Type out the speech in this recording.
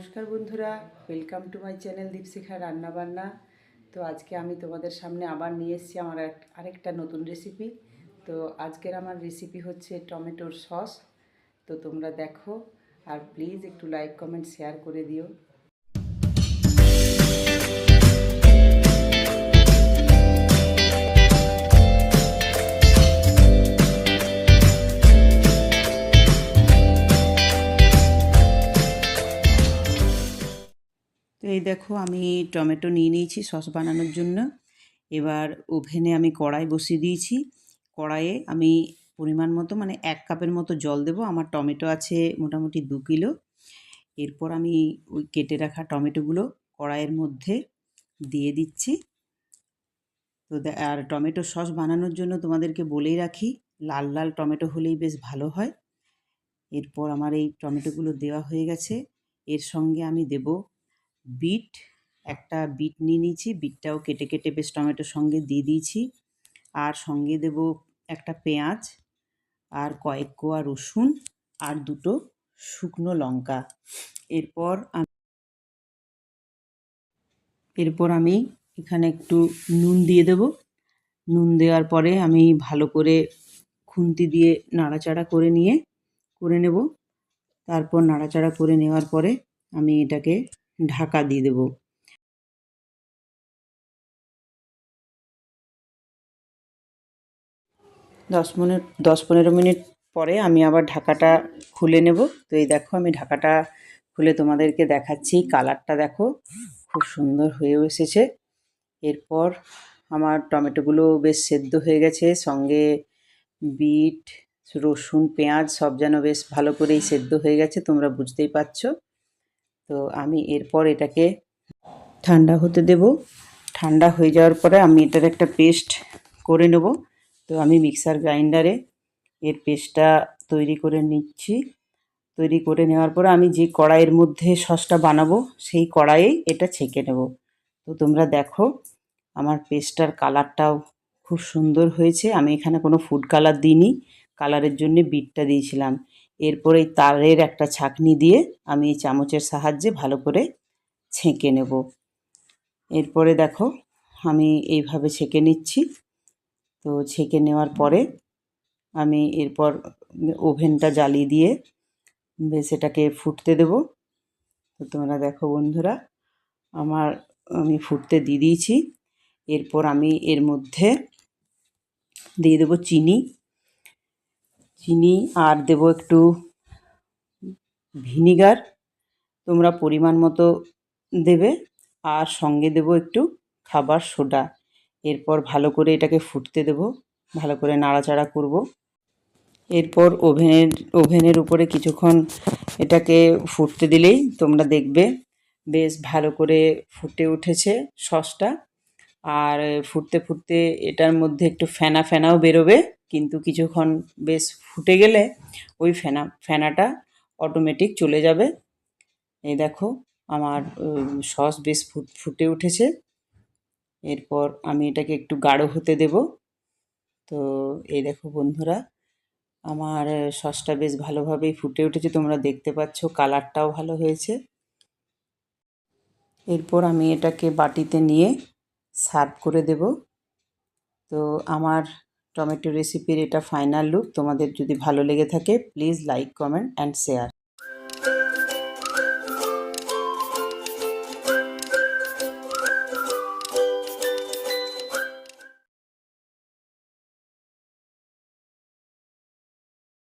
নমস্কার বন্ধুরা welcome to my channel Dipshikha রান্নাবান্না তো আজকে আমি তোমাদের সামনে আবার নিয়ে এসেছি আমার আরেকটা নতুন রেসিপি তো আজকের আমার রেসিপি হচ্ছে টমেটোর সস। তো তোমরা দেখো, আর প্লিজ একটু লাইক কমেন্ট শেয়ার করে দিও। তো এই দেখো আমি টমেটো নিয়ে নিয়েছি সস বানানোর জন্য। এবার ওভেনে আমি কড়াই বসিয়ে দিয়েছি। কড়াইয়ে আমি পরিমাণ মতো মানে এক কাপের মতো জল দেবো। আমার টমেটো আছে মোটামুটি দু কিলো। এরপর আমি ওই কেটে রাখা টমেটোগুলো কড়াইয়ের মধ্যে দিয়ে দিচ্ছি। তো আর টমেটো সস বানানোর জন্য তোমাদেরকে বলেই রাখি, লাল লাল টমেটো হলেই বেশ ভালো হয়। এরপর আমার এই টমেটোগুলো দেওয়া হয়ে গেছে। এর সঙ্গে আমি দেবো বিট, একটা বিট নিয়ে নিয়েছি, বিটটাও কেটে কেটে বেশ টমেটোর সঙ্গে দিয়ে দিয়েছি। আর সঙ্গে দেব একটা পেঁয়াজ, আর কয়েক কোয়া রসুন, আর দুটো শুকনো লঙ্কা। এরপর এরপর আমি এখানে একটু নুন দিয়ে দেব। নুন দেওয়ার পরে আমি ভালো করে খুন্তি দিয়ে নাড়াচাড়া করে নিয়ে, করে নেব। তারপর নাড়াচাড়া করে নেওয়ার পরে আমি এটাকে ঢাকা দিয়ে দেবো। দশ মিনিট দশ পনেরো মিনিট পরে আমি আবার ঢাকাটা খুলে নেব। তো এই দেখো আমি ঢাকাটা খুলে তোমাদেরকে দেখাচ্ছি। কালারটা দেখো, খুব সুন্দর হয়েও এসেছে। এরপর আমার টমেটোগুলো বেশ সেদ্ধ হয়ে গেছে। সঙ্গে বিট, রসুন, পেঁয়াজ সব যেন বেশ ভালো করেই সেদ্ধ হয়ে গেছে, তোমরা বুঝতেই পারছ। তো আমি এরপর এটাকে ঠান্ডা হতে দেব। ঠান্ডা হয়ে যাওয়ার পরে আমি এটার একটা পেস্ট করে নেব। তো আমি মিক্সার গ্রাইন্ডারে এর পেস্টটা তৈরি করে নিচ্ছি। তৈরি করে নেওয়ার পরে আমি যে কড়াইয়ের মধ্যে সসটা বানাবো, সেই কড়াইয়েই এটা ছেঁকে নেব। তো তোমরা দেখো, আমার পেস্টটার কালারটাও খুব সুন্দর হয়েছে। আমি এখানে কোনো ফুড কালার দিইনি। কালারের জন্য বিটটা দিয়েছিলাম। এরপর তারের একটা ছাঁকনি দিয়ে আমি এই চামচের সাহায্যে ভালো করে ছেঁকে নেব। এরপরে দেখো, আমি এইভাবে ছেঁকে নিচ্ছি। তো ছেঁকে নেওয়ার পরে আমি এরপর ওভেনটা জ্বালিয়ে দিয়ে বেশ এটাকে ফুটতে দেব। তো তোমরা দেখো বন্ধুরা, আমার আমি ফুটতে দিয়ে দিয়েছি। এরপর আমি এর মধ্যে দিয়ে দেবো চিনি। চিনি আর দেবো একটু ভিনিগার। তোমরা পরিমাণ মতো দেবে আর সঙ্গে দেবো একটু খাবার সোডা। এরপর ভালো করে এটাকে ফুটতে দেবো, ভালো করে নাড়াচাড়া করব। এরপর ওভেনের ওভেনের উপরে কিছুক্ষণ এটাকে ফুটতে দিলেই তোমরা দেখবে, বেশ ভালো করে ফুটে উঠেছে সসটা। আর ফুটতে ফুটতে এটার মধ্যে একটু ফেনা ফেনাও বেরোবে, কিন্তু কিছুক্ষণ বেশ ফুটে গেলে ওই ফেনা, ফেনাটা অটোমেটিক চলে যাবে। এই দেখো, আমার সস বেশ ফুট, ফুটে উঠেছে। এরপর আমি এটাকে একটু গাঢ় হতে দেব। তো এই দেখো বন্ধুরা, আমার সসটা বেশ ভালোভাবেই ফুটে উঠেছে। তোমরা দেখতে পাচ্ছ, কালারটাও ভালো হয়েছে। এরপর আমি এটাকে বাটিতে নিয়ে সার্ভ করে দেব। তো আমার টমেটো রেসিপির এটা ফাইনাল লুক। তোমাদের যদি ভালো লেগে থাকে, please like, comment, and share.